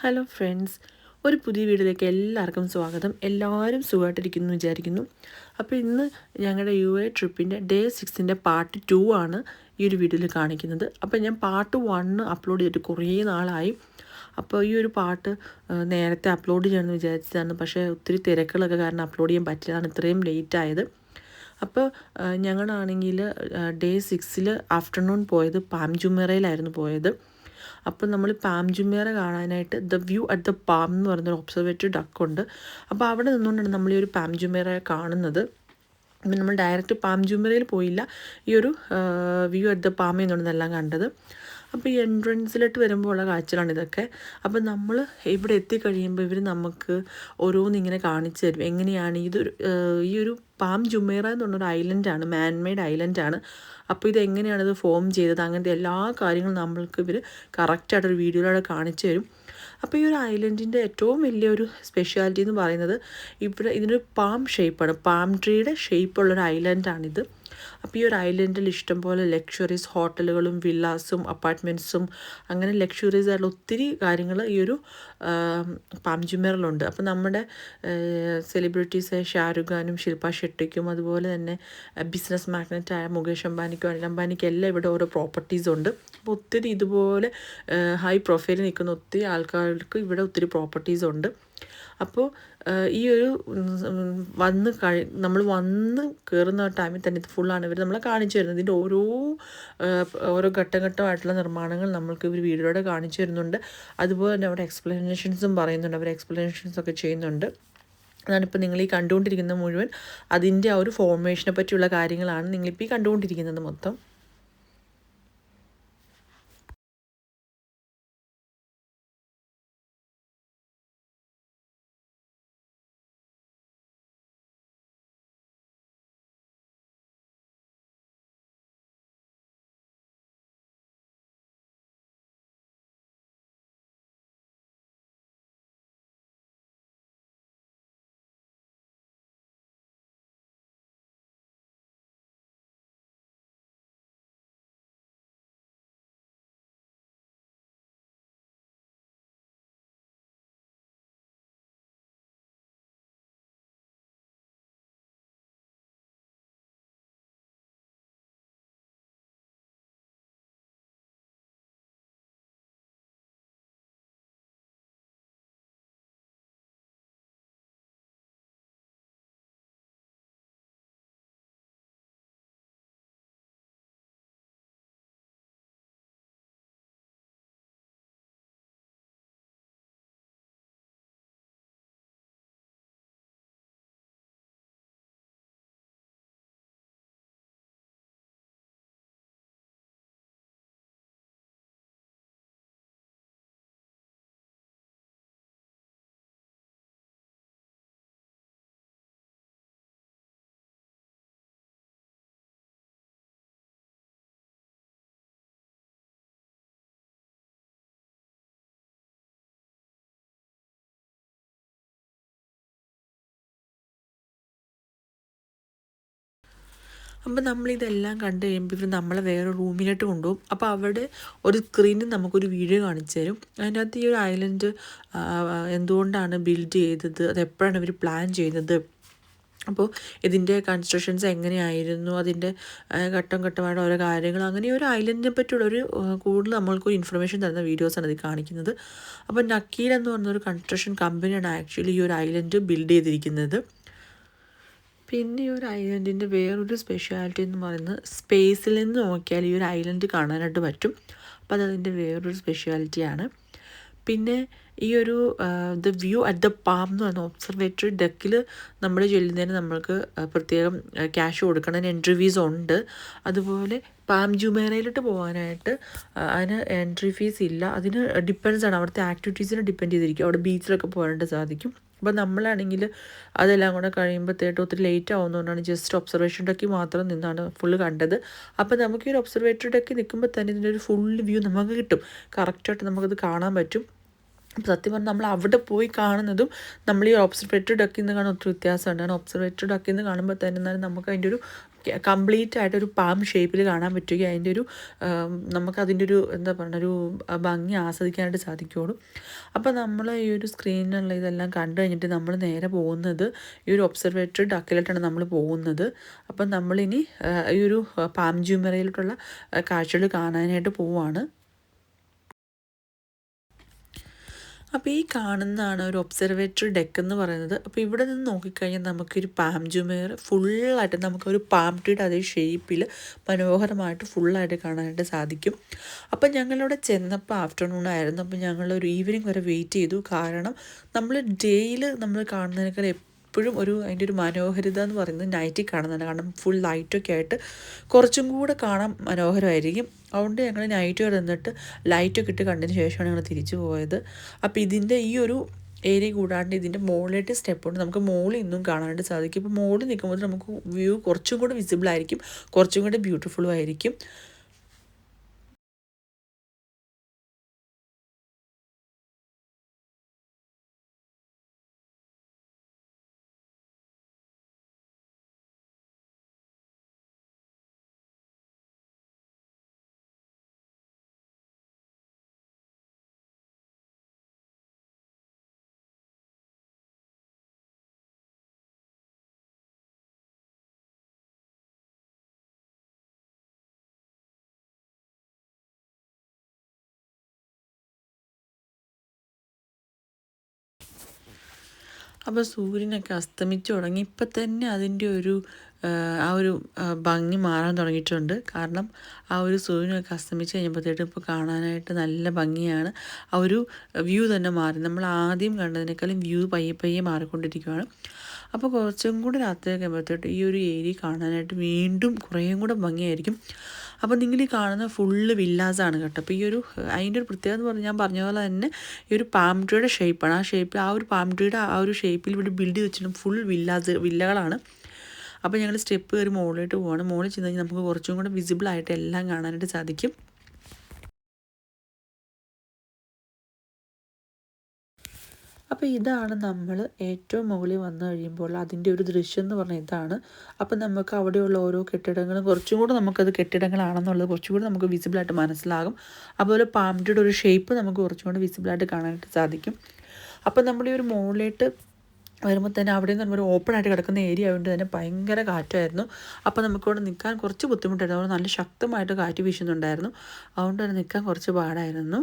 Hello friends ഒരു പുതിയ വീഡിയോയിലേക്ക് എല്ലാവർക്കും സ്വാഗതം. എല്ലാവരും സുഖമായിട്ടിരിക്കുന്നു വിചാരിക്കുന്നു. അപ്പോൾ ഇന്ന് ഞങ്ങളുടെ യു എ ട്രിപ്പിന്റെ ഡേ സിക്സിന്റെ പാർട്ട് ടു ആണ് ഈ ഒരു വീഡിയോയിൽ കാണിക്കുന്നത്. അപ്പോൾ ഞാൻ പാർട്ട് വണ്ണ് അപ്ലോഡ് ചെയ്തിട്ട് കുറേ നാളായി. അപ്പോൾ ഈ ഒരു പാട്ട് നേരത്തെ അപ്ലോഡ് ചെയ്യണമെന്ന് വിചാരിച്ചതാണ്. പക്ഷേ ഒത്തിരി തിരക്കുകളൊക്കെ കാരണം അപ്ലോഡ് ചെയ്യാൻ പറ്റിയതാണ്. ഇത്രയും ലേറ്റ് ആയത്. അപ്പോൾ ഞങ്ങളാണെങ്കിൽ ഡേ സിക്സിൽ ആഫ്റ്റർനൂൺ പോയത് പാം ജുമേറയിലായിരുന്നു പോയത്. അപ്പോൾ നമ്മൾ പാം ജുമേറ കാണാനായിട്ട് the View at the Palm എന്ന് പറയുന്നൊരു ഒബ്സർവേറ്ററി ഡക്കുണ്ട്. അപ്പോൾ അവിടെ നിന്നുകൊണ്ടാണ് നമ്മൾ ഈ ഒരു പാം ജുമേറ കാണുന്നത്. അപ്പം നമ്മൾ ഡയറക്റ്റ് പാം ജുമേറയിൽ പോയില്ല. ഈ ഒരു വ്യൂ അറ്റ് ദ പാം എന്നുള്ളതെല്ലാം കണ്ടത്. അപ്പോൾ ഈ എൻട്രൻസിലോട്ട് വരുമ്പോൾ ഉള്ള കാഴ്ചകളാണ് ഇതൊക്കെ. അപ്പോൾ നമ്മൾ ഇവിടെ എത്തിക്കഴിയുമ്പോൾ ഇവർ നമുക്ക് ഓരോന്നിങ്ങനെ കാണിച്ചു തരും. എങ്ങനെയാണ് ഇതൊരു ഈ ഒരു പാം ജുമേറ എന്ന് പറഞ്ഞൊരു ഐലൻഡാണ് മാൻമെയ്ഡ് ഐലൻഡാണ്. അപ്പോൾ ഇതെങ്ങനെയാണ് ഇത് ഫോം ചെയ്തത്? അങ്ങനത്തെ എല്ലാ കാര്യങ്ങളും നമ്മൾക്ക് ഇവർ കറക്റ്റായിട്ടൊരു വീഡിയോയിലൂടെ കാണിച്ചു തരും. അപ്പോൾ ഈ ഒരു ഐലൻഡിന്റെ ഏറ്റവും വലിയൊരു സ്പെഷ്യാലിറ്റി എന്ന് പറയുന്നത് ഇവിടെ ഇതിനൊരു പാം ഷേപ്പാണ് പാം ട്രീയുടെ ഷേപ്പുള്ളൊരു ഐലൻഡാണിത് അപ്പോൾ ഈ ഒരു ഐലൻഡിൽ ഇഷ്ടംപോലെ ലക്ഷറീസ് ഹോട്ടലുകളും വില്ലാസും അപ്പാർട്ട്മെന്റ്സും അങ്ങനെ ലക്ഷറീസ് ആയിട്ടുള്ള ഒത്തിരി കാര്യങ്ങൾ ഈ ഒരു പാംജുമേറിലുണ്ട് അപ്പോൾ നമ്മുടെ സെലിബ്രിറ്റീസ് ഷാരൂഖ് ഖാനും ശില്പ ഷെട്ടിക്കും അതുപോലെ തന്നെ ബിസിനസ് മാഗ്നറ്റായ മുകേഷ് അംബാനിക്കും അനിൽ അംബാനിക്കും എല്ലാം ഇവിടെ ഓരോ പ്രോപ്പർട്ടീസ് ഉണ്ട്. അപ്പോൾ ഒത്തിരി ഇതുപോലെ ഹൈ പ്രൊഫൈലിൽ നിൽക്കുന്ന ഒത്തിരി ആൾക്കാർക്ക് ഇവിടെ ഒത്തിരി പ്രോപ്പർട്ടീസ് ഉണ്ട്. അപ്പോൾ ഈ ഒരു വന്ന് കഴി നമ്മൾ വന്ന് കയറുന്ന ടൈമിൽ തന്നെ ഇത് ഫുള്ളാണ് ഇവർ നമ്മളെ കാണിച്ചു തരുന്നത്. ഇതിന്റെ ഓരോ ഓരോ ഘട്ടം ഘട്ടമായിട്ടുള്ള നിർമ്മാണങ്ങൾ നമ്മൾക്ക് ഇവർ വീഡിയോയുടെ കാണിച്ചു തരുന്നുണ്ട്. അതുപോലെ തന്നെ അവിടെ എക്സ്പ്ലനേഷൻസും പറയുന്നുണ്ട്. അവർ എക്സ്പ്ലനേഷൻസ് ഒക്കെ ചെയ്യുന്നുണ്ട്. അതാണിപ്പോൾ നിങ്ങൾ ഈ കണ്ടുകൊണ്ടിരിക്കുന്ന മുഴുവൻ അതിന്റെ ആ ഒരു ഫോർമേഷനെ പറ്റിയുള്ള കാര്യങ്ങളാണ് നിങ്ങളിപ്പോൾ ഈ കണ്ടുകൊണ്ടിരിക്കുന്നത് മൊത്തം. അപ്പോൾ നമ്മളിതെല്ലാം കണ്ട് കഴിയുമ്പോൾ ഇവർ നമ്മളെ വേറെ റൂമിലോട്ട് കൊണ്ടുപോകും. അപ്പോൾ അവിടെ ഒരു സ്ക്രീനിൽ നമുക്കൊരു വീഡിയോ കാണിച്ചു തരും. അതിനകത്ത് ഈ ഒരു ഐലൻഡ് എന്തുകൊണ്ടാണ് ബിൽഡ് ചെയ്തത്? അത് എപ്പോഴാണ് ഇവർ പ്ലാൻ ചെയ്തത്? അപ്പോൾ ഇതിന്റെ കൺസ്ട്രക്ഷൻസ് എങ്ങനെയായിരുന്നു? അതിന്റെ ഘട്ടം ഘട്ടമായിട്ട് ഓരോ കാര്യങ്ങൾ. അങ്ങനെ ഒരു ഐലൻഡിനെ പറ്റിയുള്ള ഒരു കൂടുതൽ നമ്മൾക്ക് ഇൻഫർമേഷൻ തരുന്ന വീഡിയോസാണ് ഇത് കാണിക്കുന്നത്. അപ്പോൾ നക്കീൽ എന്ന് പറഞ്ഞൊരു കൺസ്ട്രക്ഷൻ കമ്പനിയാണ് ആക്ച്വലി ഈ ഒരു ഐലൻഡ് ബിൽഡ് ചെയ്തിരിക്കുന്നത്. പിന്നെ ഈ ഒരു ഐലൻഡിന്റെ വേറൊരു സ്പെഷ്യാലിറ്റി എന്ന് പറയുന്നത് സ്പേസിൽ നിന്ന് നോക്കിയാൽ ഈ ഒരു ഐലൻഡ് കാണാനായിട്ട് പറ്റും. അപ്പോൾ അതതിന്റെ വേറൊരു സ്പെഷ്യാലിറ്റിയാണ് പിന്നെ ഈ ഒരു the View at the Palm എന്ന് പറയുന്ന ഒബ്സർവേറ്ററി ഡെക്കിൽ നമ്മൾ ചെല്ലുന്നതിന് നമ്മൾക്ക് പ്രത്യേകം ക്യാഷ് കൊടുക്കണം. എൻട്രി ഫീസ് ഉണ്ട്. അതുപോലെ പാം ജുമേറയിലോട്ട് പോകാനായിട്ട് അതിന് എൻട്രി ഫീസ് ഇല്ല. അതിന് ഡിപ്പെൻസ് ആണ്. അവിടുത്തെ ആക്ടിവിറ്റീസിനെ ഡിപ്പെൻഡ് ചെയ്തിരിക്കും. അവിടെ ബീച്ചിലൊക്കെ പോകാനായിട്ട് സാധിക്കും. അപ്പോൾ നമ്മളാണെങ്കിൽ അതെല്ലാം കൂടെ കഴിയുമ്പോഴത്തേട്ട് ഒത്തിരി ലേറ്റ് ആവുന്നതുകൊണ്ടാണ് ജസ്റ്റ് ഒബ്സർവേഷൻ ഡെക്കി മാത്രം നിന്നാണ് ഫുള്ള് കണ്ടത്. അപ്പോൾ നമുക്ക് ഈ ഒരു ഒബ്സർവേറ്ററി ഡെക്കി നിൽക്കുമ്പോൾ തന്നെ ഇതിന്റെ ഒരു ഫുൾ വ്യൂ നമുക്ക് കിട്ടും. കറക്റ്റായിട്ട് നമുക്കത് കാണാൻ പറ്റും. അപ്പം സത്യം പറഞ്ഞാൽ നമ്മൾ അവിടെ പോയി കാണുന്നതും നമ്മൾ ഈ ഒബ്സർവേറ്ററി ഡക്കിൽ നിന്ന് കാണുന്ന ഒത്തിരി വ്യത്യാസമുണ്ട്. കാരണം ഒബ്സർവേറ്ററി ഡക്കിൽ നിന്ന് കാണുമ്പോൾ തന്നെ നമുക്ക് അതിന്റെ ഒരു കംപ്ലീറ്റ് ആയിട്ട് ഒരു പാം ഷേപ്പിൽ കാണാൻ പറ്റുകയും അതിന്റെ ഒരു നമുക്കതിന്റെ ഒരു എന്താ പറയുക ഒരു ഭംഗി ആസ്വദിക്കാനായിട്ട് സാധിക്കുകയുള്ളൂ. അപ്പോൾ നമ്മൾ ഈ ഒരു സ്ക്രീനിലുള്ള ഇതെല്ലാം കണ്ടു കഴിഞ്ഞിട്ട് നമ്മൾ നേരെ പോകുന്നത് ഈ ഒരു ഒബ്സർവേറ്ററി ഡക്കിലോട്ടാണ് നമ്മൾ പോകുന്നത്. അപ്പം നമ്മളിനി ഈ ഒരു പാം ജ്യൂമറയിലോട്ടുള്ള കാഴ്ചകൾ കാണാനായിട്ട് പോവുകയാണ് അപ്പോൾ ഈ കാണുന്നതാണ് ഒരു ഒബ്സർവേറ്ററി ഡെക്ക് എന്ന് പറയുന്നത്. അപ്പോൾ ഇവിടെ നിന്ന് നോക്കിക്കഴിഞ്ഞാൽ നമുക്കൊരു പാം ജുമേർ ഫുള്ളായിട്ട് നമുക്കൊരു പാം ട്രീയുടെ അതേ ഷേപ്പിൽ മനോഹരമായിട്ട് ഫുള്ളായിട്ട് കാണാനായിട്ട് സാധിക്കും. അപ്പോൾ ഞങ്ങളിവിടെ ചെന്നപ്പോൾ ആഫ്റ്റർനൂൺ ആയിരുന്നു. അപ്പോൾ ഞങ്ങളൊരു ഈവനിങ് വരെ വെയിറ്റ് ചെയ്തു. കാരണം നമ്മൾ ഡേയിൽ നമ്മൾ കാണുന്നതിനേക്കാൾ എപ്പോഴും ഒരു അതിന്റെ ഒരു മനോഹരിത എന്ന് പറയുന്നത് നൈറ്റിൽ കാണുന്നതാണ്. കാരണം ഫുൾ ലൈറ്റൊക്കെ ആയിട്ട് കുറച്ചും കൂടെ കാണാൻ മനോഹരമായിരിക്കും. അതുകൊണ്ട് ഞങ്ങൾ നൈറ്റ് വരെ നിന്നിട്ട് ലൈറ്റൊക്കെ ഇട്ട് കണ്ടതിന് ശേഷമാണ് ഞങ്ങൾ തിരിച്ചു പോയത്. അപ്പോൾ ഇതിന്റെ ഈ ഒരു ഏരിയ കൂടാണ്ട് ഇതിന്റെ മുകളിലായിട്ട് സ്റ്റെപ്പ് ഉണ്ട്. നമുക്ക് മുകളിൽ ഇന്നും കാണാനായിട്ട് സാധിക്കും. ഇപ്പോൾ മുകളിൽ നിൽക്കുമ്പോൾ നമുക്ക് വ്യൂ കുറച്ചും കൂടെ വിസിബിൾ ആയിരിക്കും. കുറച്ചും കൂടെ ബ്യൂട്ടിഫുള്ളും ആയിരിക്കും. അപ്പോൾ സൂര്യനൊക്കെ അസ്തമിച്ചു തുടങ്ങി. ഇപ്പം തന്നെ അതിന്റെ ഒരു ആ ഒരു ഭംഗി മാറാൻ തുടങ്ങിയിട്ടുണ്ട്. കാരണം ആ ഒരു സൂര്യനൊക്കെ അസ്തമിച്ച് കഴിഞ്ഞപ്പോഴത്തേക്കും ഇപ്പോൾ കാണാനായിട്ട് നല്ല ഭംഗിയാണ്. ആ ഒരു വ്യൂ തന്നെ മാറി. നമ്മൾ ആദ്യം കണ്ടതിനേക്കാളും വ്യൂ പയ്യെ പയ്യെ മാറിക്കൊണ്ടിരിക്കുകയാണ് അപ്പോൾ കുറച്ചും കൂടി രാത്രിയൊക്കെ ആകുമ്പോഴത്തേട്ട് ഈ ഒരു ഏരിയ കാണാനായിട്ട് വീണ്ടും കുറേയും കൂടെ ഭംഗിയായിരിക്കും. അപ്പോൾ നിങ്ങൾ ഈ കാണുന്ന ഫുള്ള് വില്ലാസാണ് കേട്ടോ. അപ്പോൾ ഈ ഒരു അതിന്റെ ഒരു പ്രത്യേകത എന്ന് പറഞ്ഞാൽ ഞാൻ പറഞ്ഞ പോലെ തന്നെ ഈ ഒരു പാം ട്രീയുടെ ഷേപ്പാണ് ആ ഷേപ്പ് ആ ഒരു പാം ട്രീയുടെ ആ ഒരു ഷേപ്പിൽ ഇവിടെ ബിൽഡ് ചെയ്ത് ഫുൾ വില്ലാസ് വില്ലകളാണ് അപ്പോൾ ഞങ്ങൾ സ്റ്റെപ്പ് കയറി മുകളിലോട്ട് പോവാണ്. മുകളിൽ ചെന്ന് കഴിഞ്ഞാൽ നമുക്ക് കുറച്ചും കൂടെ വിസിബിൾ ആയിട്ട് എല്ലാം കാണാനായിട്ട് സാധിക്കും. അപ്പോൾ ഇതാണ് നമ്മൾ ഏറ്റവും മുകളിൽ വന്നു കഴിയുമ്പോൾ അതിന്റെ ഒരു ദൃശ്യം എന്ന് പറഞ്ഞാൽ ഇതാണ്. അപ്പോൾ നമുക്ക് അവിടെയുള്ള ഓരോ കെട്ടിടങ്ങളും കുറച്ചും കൂടെ നമുക്കത് കെട്ടിടങ്ങളാണെന്നുള്ളത് കുറച്ചും കൂടെ നമുക്ക് വിസിബിളായിട്ട് മനസ്സിലാകും. അതുപോലെ പാമ്പിന്റെ ഒരു ഷേപ്പ് നമുക്ക് കുറച്ചും കൂടെ വിസിബിളായിട്ട് കാണാനായിട്ട് സാധിക്കും. അപ്പോൾ നമ്മൾ ഈ ഒരു മുകളിലേക്ക് വരുമ്പോൾ തന്നെ അവിടെ നിന്ന് ഒരു ഓപ്പൺ ആയിട്ട് കിടക്കുന്ന ഏരിയ ആയതുകൊണ്ട് തന്നെ ഭയങ്കര കാറ്റായിരുന്നു. അപ്പോൾ നമുക്കിവിടെ നിൽക്കാൻ കുറച്ച് ബുദ്ധിമുട്ടായിരുന്നു. അവിടെ നല്ല ശക്തമായിട്ട് കാറ്റ് വീശുന്നുണ്ടായിരുന്നു. അതുകൊണ്ട് തന്നെ നിൽക്കാൻ കുറച്ച് പാടായിരുന്നു.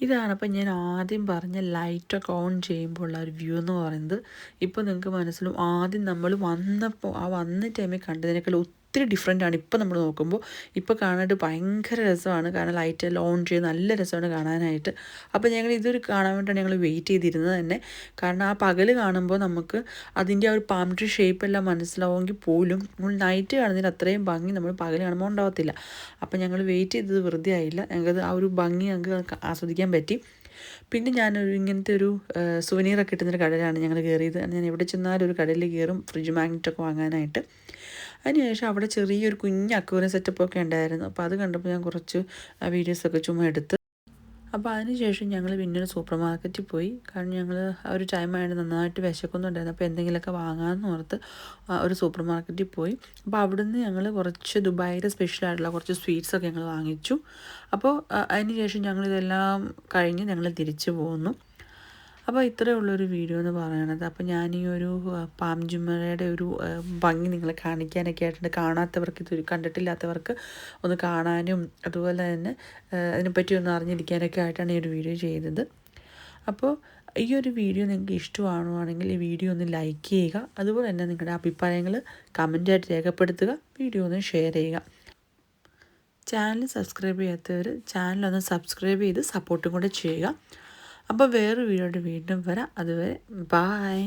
ഇതാണ് അപ്പം ഞാൻ ആദ്യം പറഞ്ഞ ലൈറ്റൊക്കെ ഓൺ ചെയ്യുമ്പോൾ ഉള്ള ഒരു വ്യൂ എന്ന് പറയുന്നത്. ഇപ്പോൾ നിങ്ങൾക്ക് മനസ്സിലും ആദ്യം നമ്മൾ വന്നപ്പോൾ ആ വന്ന ടൈമിൽ കണ്ടതിനേക്കാൾ ഒത്തിരി ഡിഫറെന്റ് ആണ്. ഇപ്പോൾ നമ്മൾ നോക്കുമ്പോൾ ഇപ്പോൾ കാണാനായിട്ട് ഭയങ്കര രസമാണ്. കാരണം ലൈറ്റ് ഓൺ ചെയ്ത് നല്ല രസമാണ് കാണാനായിട്ട്. അപ്പോൾ ഞങ്ങൾ ഇതൊരു കാണാൻ വേണ്ടിയിട്ടാണ് ഞങ്ങൾ വെയിറ്റ് ചെയ്തിരുന്നത് തന്നെ. കാരണം ആ പകൽ കാണുമ്പോൾ നമുക്ക് അതിന്റെ ആ ഒരു പാം ട്രീ ഷേപ്പ് എല്ലാം മനസ്സിലാവുമെങ്കിൽ പോലും നമ്മൾ നൈറ്റ് കാണുന്നതിന് അത്രയും ഭംഗി നമ്മൾ പകൽ കാണുമ്പോൾ ഉണ്ടാവത്തില്ല. അപ്പോൾ ഞങ്ങൾ വെയിറ്റ് ചെയ്തത് വെറുതെ ആയില്ല. ആ ഒരു ഭംഗി ഞങ്ങൾക്ക് ആസ്വദിക്കാൻ പറ്റി. പിന്നെ ഞാനൊരു ഇങ്ങനത്തെ ഒരു സുവനീറൊക്കെ കിട്ടുന്നൊരു കടയിലാണ് ഞങ്ങൾ കയറിയത് ഞാൻ എവിടെ ചെന്നാലും ഒരു കടയിൽ കയറും ഫ്രിഡ്ജ് മാഗ്നറ്റൊക്കെ വാങ്ങാനായിട്ട്. അതിനുശേഷം അവിടെ ചെറിയൊരു കുഞ്ഞ് അക്വേറിയം സെറ്റപ്പൊക്കെ ഉണ്ടായിരുന്നു. അപ്പോൾ അത് കണ്ടപ്പോൾ ഞാൻ കുറച്ച് വീഡിയോസൊക്കെ ചുമ്മാ എടുത്ത്. അപ്പോൾ അതിനുശേഷം ഞങ്ങൾ പിന്നെ ഒരു സൂപ്പർ മാർക്കറ്റിൽ പോയി. കാരണം ഞങ്ങൾ ആ ഒരു ടൈം ആയിട്ട് നന്നായിട്ട് വിശക്കുന്നുണ്ടായിരുന്നു. അപ്പോൾ എന്തെങ്കിലുമൊക്കെ വാങ്ങാമെന്ന് ഓർത്ത് ഒരു സൂപ്പർ മാർക്കറ്റിൽ പോയി. അപ്പോൾ അവിടുന്ന് ഞങ്ങൾ കുറച്ച് ദുബായിയുടെ സ്പെഷ്യലായിട്ടുള്ള കുറച്ച് സ്വീറ്റ്സൊക്കെ ഞങ്ങൾ വാങ്ങിച്ചു. അപ്പോൾ അതിന് ശേഷം ഞങ്ങളിതെല്ലാം കഴിഞ്ഞ് ഞങ്ങൾ തിരിച്ചു പോകുന്നു അപ്പോൾ ഇത്രയേ ഉള്ളൊരു വീഡിയോ എന്ന് പറയണത്. അപ്പോൾ ഞാൻ ഈ ഒരു ആ, പാം ജുമ്മയുടെ ഒരു ഭംഗി നിങ്ങളെ കാണിക്കാനൊക്കെ ആയിട്ടുണ്ട്. കാണാത്തവർക്ക് ഇത് കണ്ടിട്ടില്ലാത്തവർക്ക് ഒന്ന് കാണാനും അതുപോലെ തന്നെ അതിനെപ്പറ്റി ഒന്ന് അറിഞ്ഞിരിക്കാനൊക്കെ ആയിട്ടാണ് ഈ ഒരു വീഡിയോ ചെയ്തത്. അപ്പോൾ ഈ ഒരു വീഡിയോ നിങ്ങൾക്ക് ഇഷ്ടമാണെങ്കിൽ ഈ വീഡിയോ ഒന്ന് ലൈക്ക് ചെയ്യുക. അതുപോലെ തന്നെ നിങ്ങളുടെ അഭിപ്രായങ്ങൾ കമന്റായിട്ട് രേഖപ്പെടുത്തുക. വീഡിയോ ഒന്ന് ഷെയർ ചെയ്യുക. ചാനൽ സബ്സ്ക്രൈബ് ചെയ്യാത്തവർ ചാനലൊന്ന് സബ്സ്ക്രൈബ് ചെയ്ത് സപ്പോർട്ടും കൂടെ ചെയ്യുക. അപ്പോൾ വേറൊരു വീഡിയോയിട്ട് വീണ്ടും വരാം. അതുവരെ ബായ്